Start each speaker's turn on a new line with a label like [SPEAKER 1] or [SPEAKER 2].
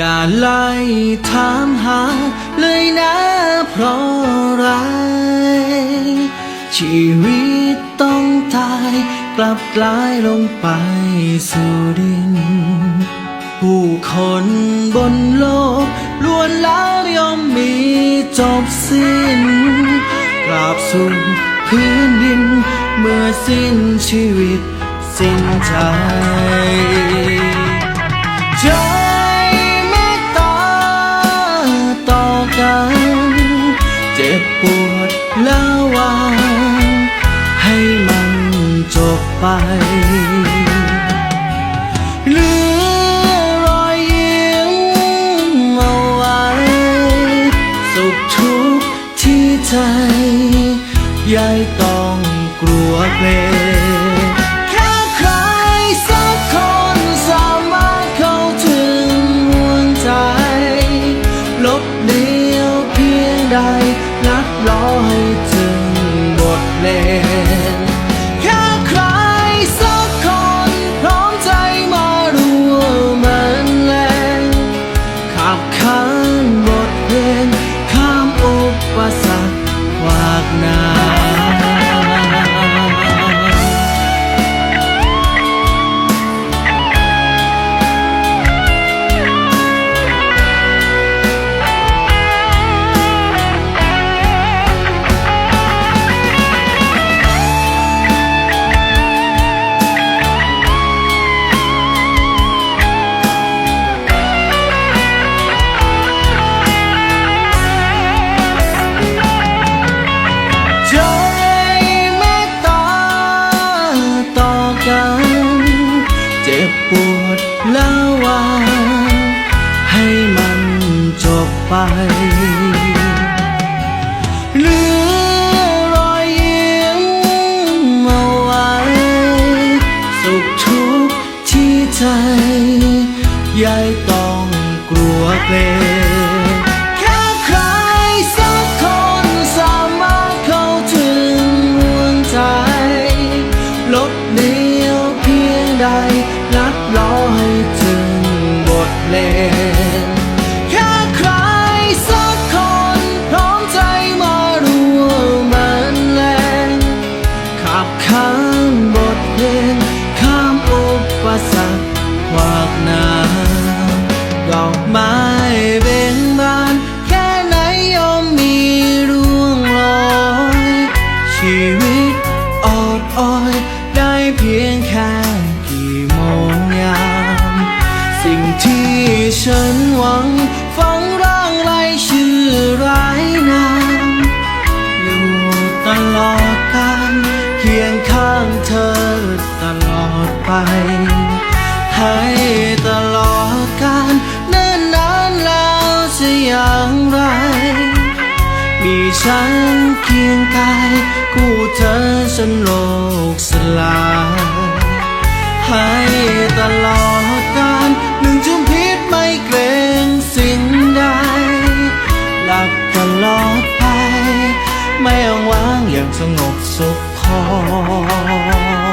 [SPEAKER 1] อย่าไล่ถามหาเลยนะเพราะไร ชีวิตต้องตายกลับกลายลงไปสู่ดิน ผู้คนบนโลกล้วนแล้วย่อมมีจบสิ้น กราบสู่พื้นดิน เมื่อสิ้นชีวิตสิ้นใจ ไป เหลือรอยยิ้มเอาไว้ สุขทุกข์ที่ใจยายต้องกลัวเกรงแค่ใครสักคนสามารถเข้าถึงหัวใจ ลบเดียวเพียงใดลัดล้อให้ถึง ไปเหลือรอยยิ้มเอาไว้ สุขทุกข์ที่ใจยายต้องกลัวเกรงแค่ใครสักคนสามารถเข้าถึงหัวใจลดเดียวเพียงใดลัดล้อให้ถึงบทเพลง นหวังฟังร่างไรชื่อร้ายนามอยู่ตลอดกาลเคียงข้างเธอตลอดไป ให้ตลอดกาลเนิ่นนานแล้วจะอย่างไร มีฉันเคียงกายคู่เธอจนโลกสลายให้ตลอด ไม่อ้างว้างอย่างสงบสุขพอ